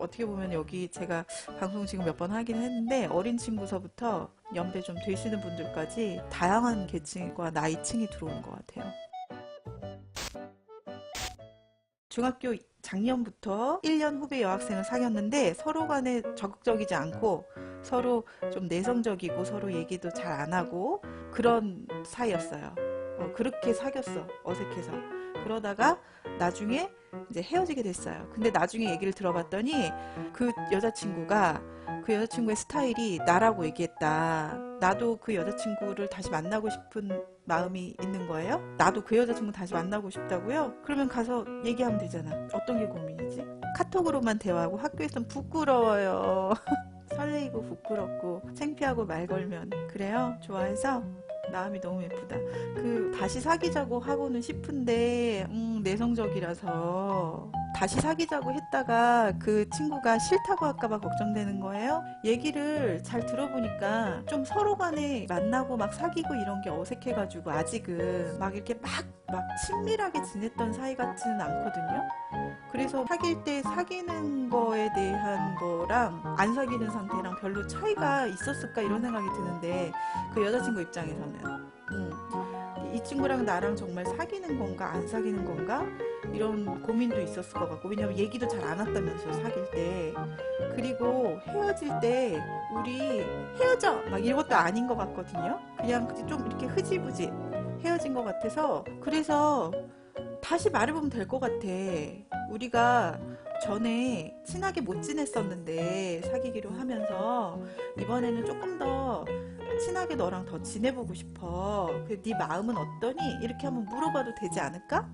어떻게 보면 여기 제가 방송 지금 몇 번 하긴 했는데 어린 친구서부터 연배 좀 되시는 분들까지 다양한 계층과 나이층이 들어오는 것 같아요. 중학교 작년부터 1년 후배 여학생을 사귀었는데 서로 간에 적극적이지 않고 서로 좀 내성적이고 서로 얘기도 잘 안 하고 그런 사이였어요. 어, 그렇게 사귀었어. 어색해서. 그러다가 나중에 이제 헤어지게 됐어요. 근데 나중에 얘기를 들어봤더니 그 여자친구가 그 여자친구의 스타일이 나라고 얘기했다. 나도 그 여자친구를 다시 만나고 싶은 마음이 있는 거예요. 나도 그 여자친구 다시 만나고 싶다고요? 그러면 가서 얘기하면 되잖아. 어떤 게 고민이지? 카톡으로만 대화하고 학교에선 부끄러워요. 설레이고 부끄럽고 창피하고 말 걸면 그래요? 좋아해서 마음이 너무 예쁘다. 그 다시 사귀자고 하고는 싶은데 음, 내성적이라서 다시 사귀자고 했다가 그 친구가 싫다고 할까봐 걱정되는 거예요. 얘기를 잘 들어보니까 좀 서로 간에 만나고 막 사귀고 이런 게 어색해가지고 아직은 막 이렇게 막, 막 친밀하게 지냈던 사이 같지는 않거든요. 그래서 사귈 때 사귀는 거에 대한 거랑 안 사귀는 상태랑 별로 차이가 있었을까 이런 생각이 드는데 그 여자친구 입장에서는. 음, 이 친구랑 나랑 정말 사귀는 건가 안 사귀는 건가? 이런 고민도 있었을 것 같고 왜냐면 얘기도 잘 안 왔다면서 사귈 때. 그리고 헤어질 때 우리 헤어져! 막 이것도 아닌 것 같거든요. 그냥 좀 이렇게 흐지부지 헤어진 것 같아서 그래서 다시 말해보면 될 것 같아 우리가 전에 친하게 못 지냈었는데 사귀기로 하면서 이번에는 조금 더 친하게 너랑 더 지내보고 싶어. 그네 마음은 어떠니? 이렇게 한번 물어봐도 되지 않을까?